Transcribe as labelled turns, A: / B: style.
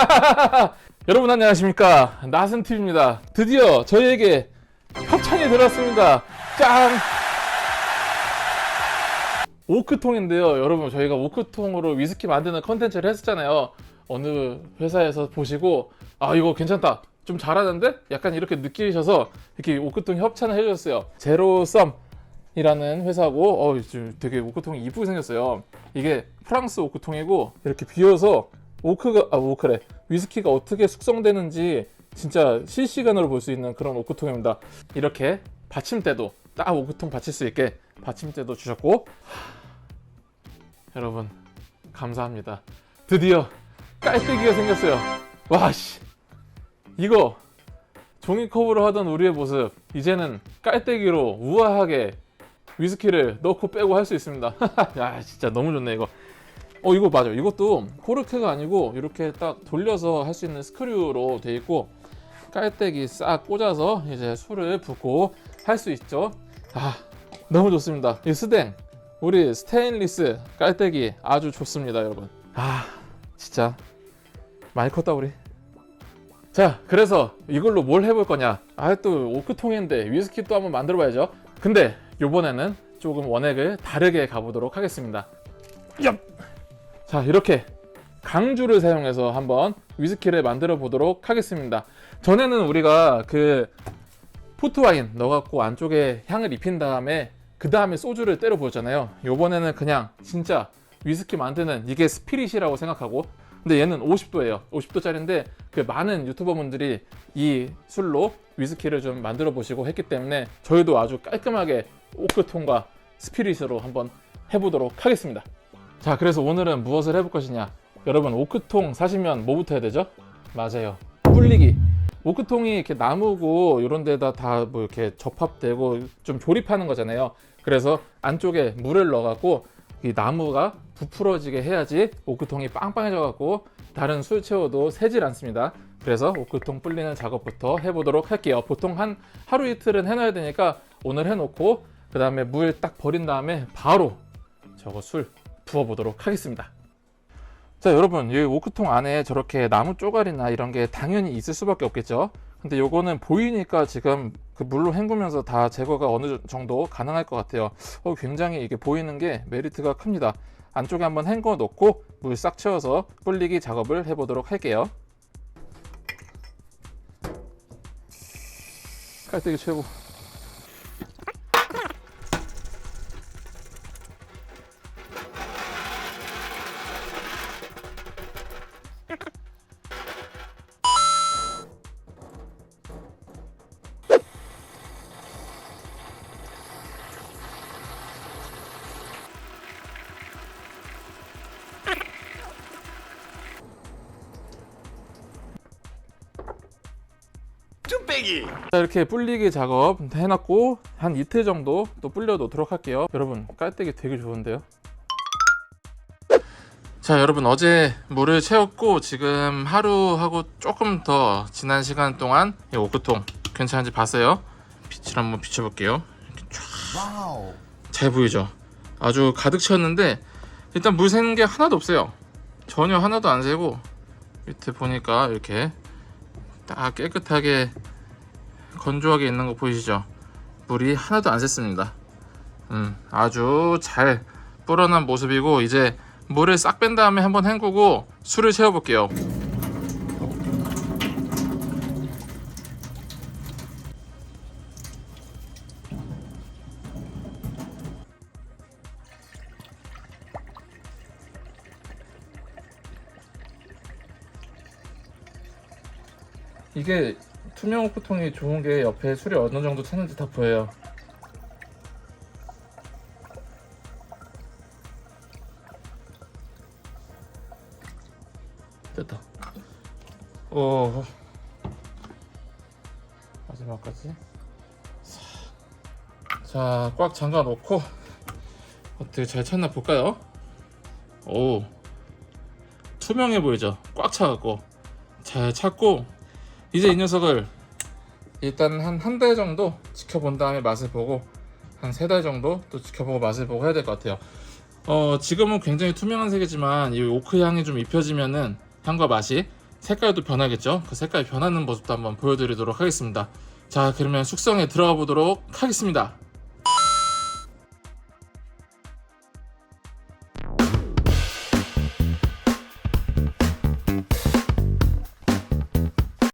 A: 여러분 안녕하십니까? 나슨TV입니다. 드디어 저희에게 협찬이 들어왔습니다. 짠! 오크통인데요. 여러분 저희가 오크통으로 위스키 만드는 컨텐츠를 했었잖아요. 어느 회사에서 보시고 아 이거 괜찮다. 좀 잘하는데? 약간 이렇게 느끼셔서 이렇게 오크통 협찬을 해주셨어요. 제로썸 이라는 회사고 어 지금 되게 오크통이 이쁘게 생겼어요. 이게 프랑스 오크통이고 이렇게 비어서 오크가 아 오크래 위스키가 어떻게 숙성되는지 진짜 실시간으로 볼 수 있는 그런 오크통입니다. 이렇게 받침대도 딱 오크통 받칠 수 있게 받침대도 주셨고 하, 여러분 감사합니다. 드디어 깔때기가 생겼어요. 와씨 이거 종이컵으로 하던 우리의 모습 이제는 깔때기로 우아하게 위스키를 넣고 빼고 할 수 있습니다. 야 진짜 너무 좋네 이거. 어 이거 맞아. 이것도 코르크가 아니고 이렇게 딱 돌려서 할 수 있는 스크류로 돼 있고 깔때기 싹 꽂아서 이제 술을 붓고 할 수 있죠. 아 너무 좋습니다. 이 스댕 우리 스테인리스 깔때기 아주 좋습니다 여러분. 아 진짜 많이 컸다 우리. 자 그래서 이걸로 뭘 해볼 거냐 아 또 오크통인데 위스키 또 한번 만들어 봐야죠 근데 요번에는 조금 원액을 다르게 가보도록 하겠습니다 얍! 자 이렇게 강주를 사용해서 한번 위스키를 만들어 보도록 하겠습니다 전에는 우리가 그 포트와인 넣어갖고 안쪽에 향을 입힌 다음에 그 다음에 소주를 때려 보였잖아요 요번에는 그냥 진짜 위스키 만드는 이게 스피릿이라고 생각하고 근데 얘는 50도예요. 50도짜리인데 그 많은 유튜버분들이 이 술로 위스키를 좀 만들어 보시고 했기 때문에 저희도 아주 깔끔하게 오크통과 스피릿으로 한번 해보도록 하겠습니다. 자, 그래서 오늘은 무엇을 해볼 것이냐? 여러분 오크통 사시면 뭐부터 해야 되죠? 맞아요. 불리기. 오크통이 이렇게 나무고 이런 데다 다 뭐 이렇게 접합되고 좀 조립하는 거잖아요. 그래서 안쪽에 물을 넣어갖고 이 나무가 부풀어지게 해야지 오크통이 빵빵해져 갖고 다른 술 채워도 새질 않습니다. 그래서 오크통 불리는 작업부터 해보도록 할게요. 보통 한 하루 이틀은 해놔야 되니까 오늘 해놓고 그 다음에 물 딱 버린 다음에 바로 저거 술 부어 보도록 하겠습니다. 자 여러분 이 오크통 안에 저렇게 나무 쪼가리나 이런 게 당연히 있을 수밖에 없겠죠. 근데 요거는 보이니까 지금 그 물로 헹구면서 다 제거가 어느 정도 가능할 것 같아요. 어, 굉장히 이게 보이는 게 메리트가 큽니다. 안쪽에 한번 헹궈 놓고 물 싹 채워서 불리기 작업을 해보도록 할게요. 깔때기 최고.
B: 뚝배기.
A: 자 이렇게 불리기 작업 해놨고 한 이틀 정도 또 불려 놓도록 할게요. 여러분 깔때기 되게 좋은데요? 자 여러분 어제 물을 채웠고 지금 하루하고 조금 더 지난 시간 동안 이 오크통 괜찮은지 봤어요? 빛을 한번 비춰볼게요. 잘 보이죠? 아주 가득 채웠는데 일단 물 새는 게 하나도 없어요. 전혀 하나도 안 새고 밑에 보니까 이렇게 딱 깨끗하게 건조하게 있는 거 보이시죠? 물이 하나도 안 샜습니다. 음, 아주 잘 불어난 모습이고 이제 물을 싹 뺀 다음에 한번 헹구고 술을 채워 볼게요. 이게 투명 오크통이 좋은 게 옆에 술이 어느 정도 찼는지 다 보여요. 됐다. 오. 마지막까지. 자, 꽉 잠가 놓고 어떻게 잘 찼나 볼까요? 오. 투명해 보이죠? 꽉 차갖고 잘 찼고 이제 이 녀석을 일단 한 한 달 정도 지켜본 다음에 맛을 보고 한 세 달 정도 또 지켜보고 맛을 보고 해야 될 것 같아요. 어 지금은 굉장히 투명한 색이지만 이 오크 향이 좀 입혀지면은 향과 맛이 색깔도 변하겠죠. 그 색깔 변하는 모습도 한번 보여드리도록 하겠습니다. 자, 그러면 숙성에 들어가 보도록 하겠습니다.